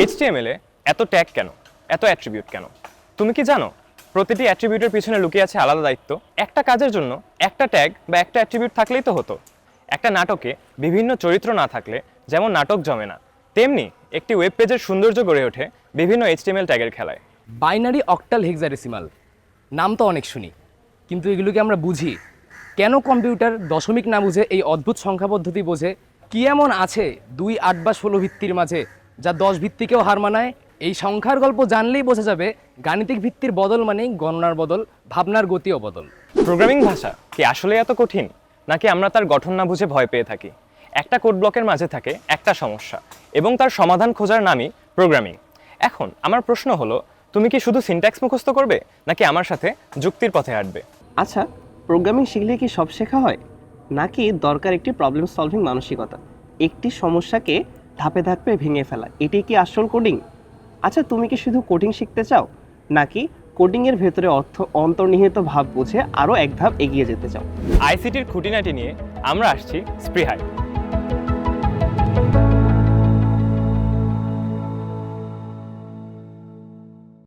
HTML এ এত tag কেন? এত অ্যাট্রিবিউট কেন? তুমি কি জানো? প্রতিটি অ্যাট্রিবিউটের পিছনে লুকিয়ে আছে আলাদা দায়িত্ব। একটা কাজের জন্য একটা ট্যাগ বা একটা অ্যাট্রিবিউট থাকলেই তো হতো। একটা নাটকে বিভিন্ন চরিত্র না থাকলে যেমন নাটক জমে না, তেমনি একটি ওয়েব পেজের সৌন্দর্য গড়ে ওঠে বিভিন্ন এইচটিএমএল ট্যাগের খেলায়। বাইনারি অক্টাল হেক্সাডেসিমাল নাম তো অনেক শুনি, কিন্তু এগুলোকে আমরা বুঝি। কেন কম্পিউটার দশমিক না বুঝে এই অদ্ভুত সংখ্যা পদ্ধতি বোঝে? কি এমন আছে দুই আট বা ষোলো ভিত্তির মাঝে যা দশ ভিত্তিকেও হার মানায়। এই সংখ্যার গল্প জানলেই বোঝা যাবে গাণিতিক ভিত্তির বদল মানেই গণনার বদল ভাবনার গতিও বদল। প্রোগ্রামিং ভাষা কি আসলে এত কঠিন নাকি আমরা তার গঠন না বুঝে ভয় পেয়ে থাকি? একটা কোড ব্লকের মাঝে থাকে একটা সমস্যা এবং তার সমাধান খোঁজার নামই প্রোগ্রামিং। এখন আমার প্রশ্ন হলো তুমি কি শুধু সিনট্যাক্স মুখস্থ করবে নাকি আমার সাথে যুক্তির পথে হাঁটবে? আচ্ছা প্রোগ্রামিং শিখলে কি সব শেখা হয়? নাকি দরকার একটি প্রবলেম সলভিং মানসিকতা? একটি সমস্যাকে ধাপে ধাপে ভেঙে ফেলা। এটি কি আসল কোডিং আচ্ছা তুমি কি শুধু কোডিং শিখতে চাও? নাকি কোডিংয়ের ভেতরে অর্থ, অন্তর্নিহিত ভাব বুঝে আরও এক ধাপ এগিয়ে যেতে চাও? আইসিটির খুঁটিনাটি নিয়ে আমরা আসছি স্পৃহায়।